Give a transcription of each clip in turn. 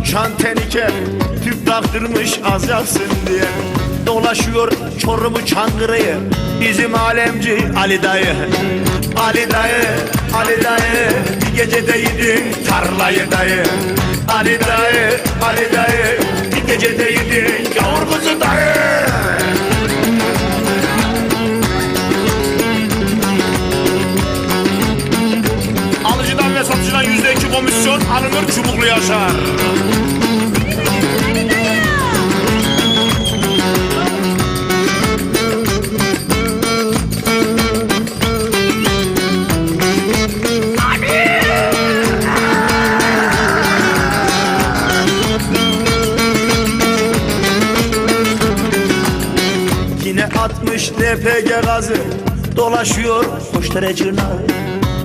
uçan tenike Tüp taktırmış az yaksın diye. Dolaşıyor Çorum'u Çankırı'yı Bizim alemci Ali dayı. Ali dayı, Ali dayı Bir gecede yedin tarlayı dayı. Ali dayı, Ali dayı Bir gecede yedin iki komisyon alınır çubuklu yaşar. Yine atmış LPG gazı Dolaşıyor Koçderecina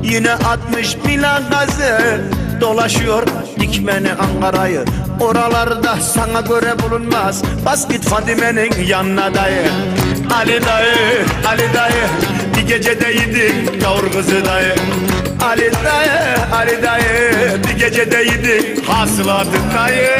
Yine atmış Milan gazı. Dolaşıyor Dikmeni Ankara'yı. Oralarda sana göre bulunmaz. Bas git Fadime'nin yanına dayı. Ali dayı, Ali dayı. Bir gecede yedin yavur kızı dayı. Ali dayı, Ali dayı. Bir gecede yedin hasılatı dayı